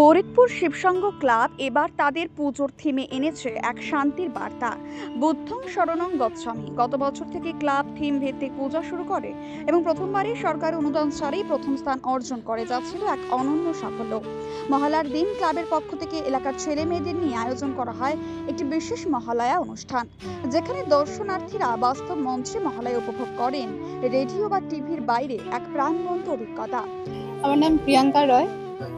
বরিকপুর শিবসঙ্গ club এবার তাদের পুজোর থিমে এনেছে এক শান্তির বার্তা। বুদ্ধং শরণং গচ্ছামি। গত বছর থেকে ক্লাব থিম ভিত্তিক পূজা শুরু করে এবং প্রথমবারই সরকারি অনুদান ছাড়াই প্রথম স্থান অর্জন করে যাচ্ছিল এক অনন্য সাফল্য। মহালার দিন ক্লাবের পক্ষ থেকে এলাকার ছেলে মেয়েদের নিয়ে আয়োজন করা হয় একটি বিশেষ মহালয়া অনুষ্ঠান, যেখানে দর্শনার্থীরা বাস্তব মঞ্চে মহালয়া উপভোগ করেন। রেডিও বা টিভির বাইরে এক প্রাণবন্ত অভিজ্ঞতা। আমার নাম প্রিয়াঙ্কা রয়।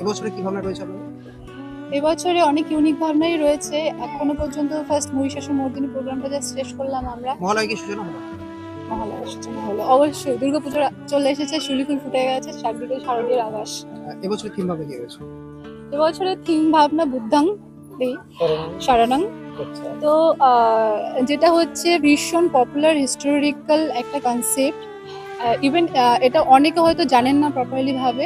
এবছরে কি ভাবনা রয়েছে এবছরে অনেক ইউনিক ভাবনাই রয়েছে। এখনও পর্যন্ত ফার্স্ট মহিষাসুর মর্দিনী প্রোগ্রামটা জাস্ট শেষ করলাম আমরা। মহালয়া কি সূচনা হলো মহালয়ার সূচনা হলো অবশ্যই দুর্গাপুজো চলে এসেছে শিউলিফুল ফুটে গেছে শারদীয় এবছরে থিম ভাবে কি রয়েছে? এবছরের থিম ভাবনা বুদ্ধাং এই শরণাং। তো যেটা হচ্ছে ভীষণ পপুলার হিস্টোরিক্যাল একটা কনসেপ্ট ইভেন এটা অনেকে হয়তো জানেন না প্রপারলি ভাবে।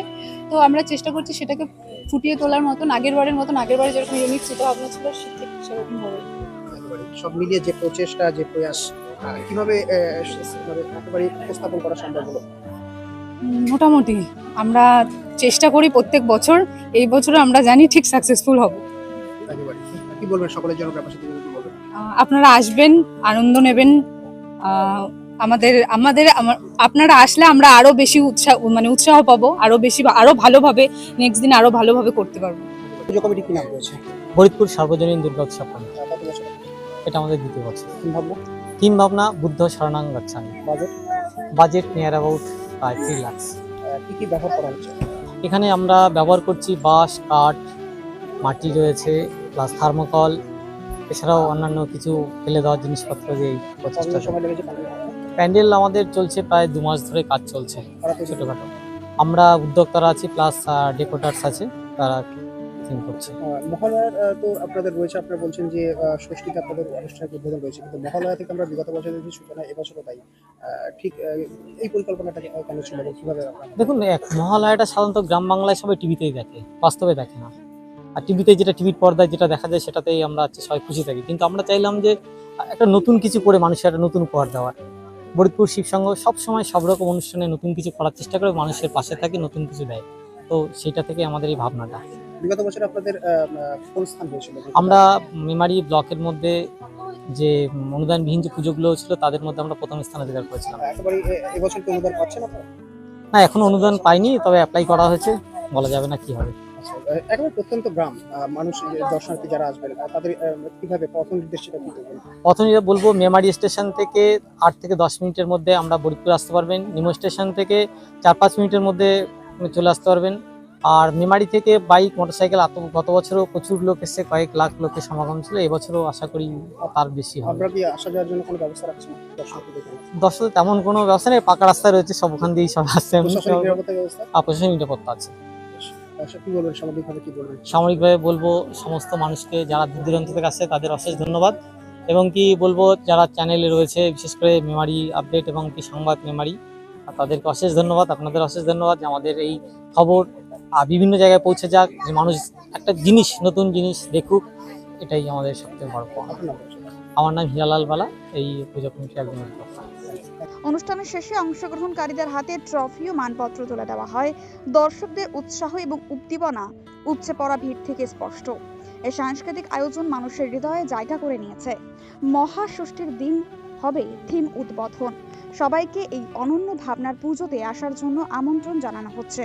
তো আমরা চেষ্টা করছি সেটাকে ফুটিয়ে তোলার মতন আগের বারের মতন আগের বারে যেরকম ইউনিক চিন্তা ভাবনা ছিল সেরকম হবে। সব মিলিয়ে যে প্রচেষ্টা যে প্রয়াস কীভাবে মানে একেবারে উপস্থাপন করা সম্ভব হলো? মোটামুটি আমরা চেষ্টা করি প্রত্যেক বছর এই বছর আমরা জানি ঠিক সাকসেসফুল হব। কি বলবেন সকলের জন্য আপনারা আসবেন আনন্দ নেবেন আমাদের আমাদের আমার- আপনারা আসলে আমরা আরও বেশি উৎসাহ মানে উৎসাহ পাবো আরও বেশি আরও ভালোভাবে নেক্সট দিন আরও ভালোভাবে করতে পারব। পুজো কমিটি কি নাম রয়েছে? ফরিদপুর সার্বজনীন দুর্গা উৎসব। এটা আমাদের দ্বিতীয় বছর কি ভাবনা? বুদ্ধ শরণাং বাজেট? বাজেট নিয়ার অ্যাবাউট প্রায় থ্রি লাক্স কি কি ব্যবহার করা হচ্ছে? এখানে আমরা ব্যবহার করছি বাঁশ কাঠ মাটি রয়েছে প্লাস থার্মোকল এছাড়াও অন্যান্য কিছু ফেলে দেওয়ার জিনিসপত্র যে এই প্রচেষ্টা সময় লেগেছে প্যান্ডেল আমাদের চলছে প্রায় দু মাস ধরে কাজ চলছে ছোটোখাটো। আমরা উদ্যোক্তারা আছি প্লাস ডেকোটার্স আছে তারা থিম করছে। মহালয়ার তো আপনাদের রয়েছে আপনারা বলছেন যে ষষ্ঠীতে আপনাদের অনুষ্ঠানের উদ্বোধন রয়েছে কিন্তু মহালয়া থেকে আমরা বিগত বছরের যে সূচনা এবছরও তাই। ঠিক এই পরিকল্পনাটা কি- কেন ছিল এবং দেখুন এক মহালয়াটা সাধারণত গ্রাম বাংলায় সবাই টিভিতেই দেখে বাস্তবে দেখে না। আর টিভিতে যেটা টিভির পর্দায় যেটা দেখা যায় সেটাতেই আমরা সবাই খুশি থাকি। কিন্তু আমরা চাইলাম যে একটা নতুন কিছু করে মানুষের একটা নতুন উপহার দেওয়ার। ফরিদপুর শিবসংঘ সবসময় সব রকম অনুষ্ঠানে নতুন কিছু করার চেষ্টা করে মানুষের পাশে থাকে নতুন কিছু দেয়। তো সেইটা থেকে আমাদের এই ভাবনাটা। বিগত বছর আপনাদের আহ, আহ, কোন স্থান হয়েছিল? আমরা মেমারি ব্লকের মধ্যে যে অনুদানবিহীন যে পুজোগুলো ছিল তাদের মধ্যে আমরা প্রথম স্থান অধিকার করেছিলাম। আহ, একেবারে এ- এবছর কি অনুদান পাচ্ছেন না এখনও অনুদান পাইনি তবে অ্যাপ্লাই করা হয়েছে। বলা যাবে না কি হবে। একেবারে প্রত্যন্ত গ্রাম মানুষ দর্শনার্থী যারা আসবেন তাদের কীভাবে পথ নির্দেশিকা কি প্রথমে বলব মেমারি স্টেশন থেকে আট থেকে দশ মিনিটের মধ্যে আমরা বরিপুর আসতে পারবেন নিমো স্টেশন থেকে চার পাঁচ মিনিটের মধ্যে চলে আসতে পারবেন। আর মেমারি থেকে বাইক মোটরসাইকেল গত বছরও প্রচুর লোক এসছে কয়েক লাখ লোকের সমাগম ছিল এবছরও আশা করি তার বেশি হবে। দর্শক তেমন কোনো ব্যবস্থা নেই পাকা রাস্তা রয়েছে সব ওখান দিয়েই সব আসছে প্রশাসনিক নিরাপত্তা আছে। কি বলবেন সামগ্রিকভাবে কি বলবেন? সামরিকভাবে বলব সমস্ত মানুষকে যারা দূর দূরান্ত থেকে আসছে তাদের অশেষ ধন্যবাদ। এবং কি বলব যারা চ্যানেলে রয়েছে বিশেষ করে মেমারি আপডেট এবং কি সংবাদ মেমারি আর তাদেরকে অশেষ ধন্যবাদ আপনাদের অশেষ ধন্যবাদ যে আমাদের এই খবর বিভিন্ন জায়গায় পৌঁছে যাক যে মানুষ একটা জিনিস নতুন জিনিস দেখুক এটাই আমাদের সবথেকে বড় পাওয়া। আমার নাম হিরালাল বালা এই পুজো কমিটির একজন অনুষ্ঠানের শেষে অংশগ্রহণকারীদের হাতে ট্রফি ও মানপত্র তুলে দেওয়া হয়। দর্শকদের উৎসাহ এবং উদ্দীপনা, উপচে পড়া ভিড় থেকে স্পষ্ট। এই সাংস্কৃতিক আয়োজন মানুষের হৃদয়ে জায়গা করে নিয়েছে। মহাষষ্ঠীর দিন হবে থিম উদ্বোধন। সবাইকে এই অনন্য ভাবনার পুজোতে আসার জন্য আমন্ত্রণ জানানো হচ্ছে।